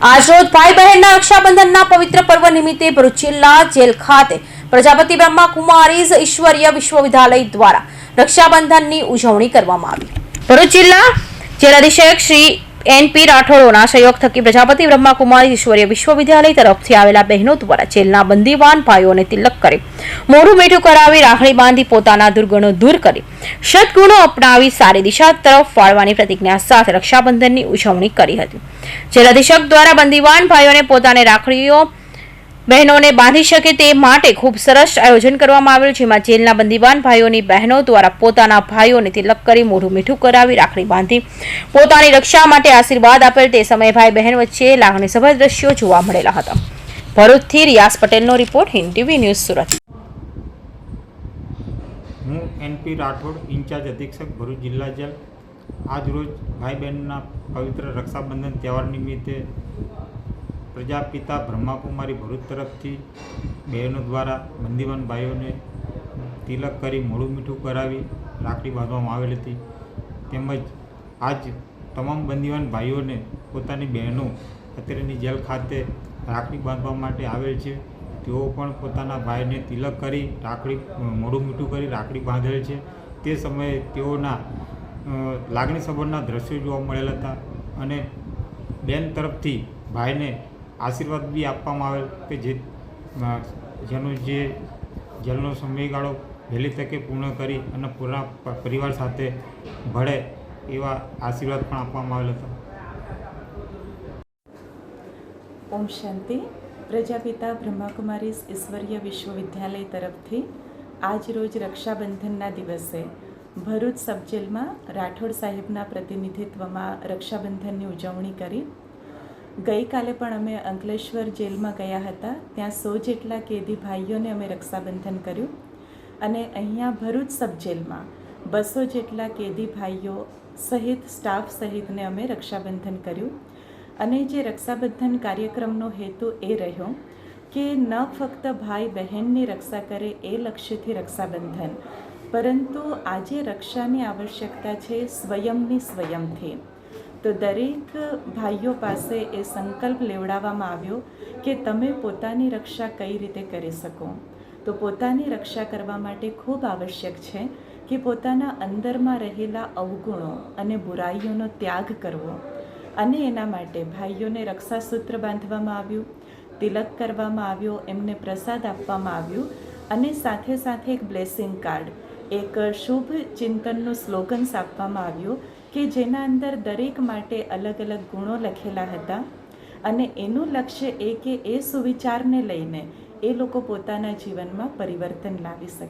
આજરોજ ભાઈ બહેનના રક્ષાબંધનના પવિત્ર પર્વ નિમિત્તે ભરૂચ જિલ્લા જેલ ખાતે પ્રજાપતિ બ્રહ્મા કુમારીઝ ઈશ્વરીય વિશ્વવિદ્યાલય દ્વારા રક્ષાબંધનની ઉજવણી કરવામાં આવી. ભરૂચ જિલ્લા જેલ અધિક્ષક શ્રી એનપી રાઠોડોના સહયોગ થકી પ્રજાપતિ બ્રહ્માકુમારી ઈશ્વરીય વિશ્વવિદ્યાલય તરફથી આવેલા બહેનો દ્વારા જેલના બંદીવાન ભાઈઓને તિલક કરી, મોઢું મીઠું કરાવી, રાખડી બાંધી પોતાના દુર્ગુણો દૂર કરી, સદગુણો અપનાવી સારી દિશા તરફ વાળવાની પ્રતિજ્ઞા સાથે રક્ષાબંધનની ઉજવણી કરી હતી. જેલ અધિક્ષક દ્વારા બંદીવાન ભાઈઓને પોતાની રાખડીઓ બહેનોને બાંધી શકે તે માટે ખૂબ સરસ આયોજન કરવામાં આવેલું જેમાં જેલના બંદીવાન ભાઈઓની બહેનો દ્વારા પોતાના ભાઈઓને તિલક કરી મોઢું મીઠું કરાવી રાખડી બાંધી પોતાની રક્ષા માટે આશીર્વાદ આપેલ તે સમયે ભાઈ બહેન વચ્ચે લાગણીસભર દ્રશ્યો જોવા મળેલા હતા. ભરૂચથી રિયાસ પટેલનો report Hind TV news Surat. હું એનપી રાઠોડ, ઇન્ચાર્જ અધિક્ષક ભરૂચ જિલ્લા જેલ. આજરોજ ભાઈ બહેનના પવિત્ર રક્ષાબંધન તહેવાર નિમિત્તે પ્રજાપિતા બ્રહ્માકુમારી ભરૂચ તરફથી બહેનો દ્વારા બંદીવાન ભાઈઓને તિલક કરી મોડું મીઠું કરાવી રાખડી બાંધવામાં આવેલ હતી. તેમજ આજ તમામ બંદીવાન ભાઈઓને પોતાની બહેનો અત્યારેની જેલ ખાતે રાખડી બાંધવા માટે આવેલ છે. તેઓ પણ પોતાના ભાઈને તિલક કરી રાખડી, મોડું મીઠું કરી રાખડી બાંધેલ છે. તે સમયે તેઓના લાગણી સંબંધના દ્રશ્યો જોવા મળેલ હતા અને બેન તરફથી ભાઈને આશીર્વાદ બી આપવામાં આવેલ કે જે જેનો જે જેલનો સમયગાળો વહેલી તકે પૂર્ણ કરી અને પૂરા પરિવાર સાથે ભળે એવા આશીર્વાદ પણ આપવામાં આવેલ હતા. ઓમ શાંતિ. પ્રજાપિતા બ્રહ્માકુમારી ઈશ્વરીય વિશ્વવિદ્યાલય તરફથી આજ રોજ રક્ષાબંધનના દિવસે ભરૂચ સબજેલમાં રાઠોડ સાહેબના પ્રતિનિધિત્વમાં રક્ષાબંધનની ઉજવણી કરી ગઈકાલે પણ અમે અંકલેશ્વર જેલમાં ગયા હતા. ત્યાં સો જેટલા કેદી ભાઈઓને અમે રક્ષાબંધન કર્યું. અને અહીંયા ભરૂચ સબજેલમાં બસો જેટલા કેદી ભાઈઓ સહિત, સ્ટાફ સહિતને અમે રક્ષાબંધન કર્યું. અને જે રક્ષાબંધન કાર્યક્રમનો હેતુ એ રહ્યો કે ન ફક્ત ભાઈ બહેનની રક્ષા કરે એ લક્ષ્યથી રક્ષાબંધન, પરંતુ આજે રક્ષાની આવશ્યકતા છે, સ્વયંની સ્વયંથી. તો દરેક ભાઈઓ પાસે એ સંકલ્પ લેવડાવવામાં આવ્યો કે તમે પોતાની રક્ષા કઈ રીતે કરી શકો. તો પોતાની રક્ષા કરવા માટે ખૂબ આવશ્યક છે કે પોતાના અંદરમાં રહેલા અવગુણો અને બુરાઈઓનો ત્યાગ કરવો. અને એના માટે ભાઈઓને રક્ષાસૂત્ર બાંધવામાં આવ્યું, તિલક કરવામાં આવ્યો, એમને પ્રસાદ આપવામાં આવ્યું અને સાથે સાથે એક બ્લેસિંગ કાર્ડ એક શુભ ચિંતનનું સ્લોગન્સ આપવામાં આવ્યું કે જેના અંદર દરેક માટે અલગ અલગ ગુણો લખેલા હતા. અને એનું લક્ષ્ય એ કે એ સુવિચારને લઈને એ લોકો પોતાના જીવનમાં પરિવર્તન લાવી શકે.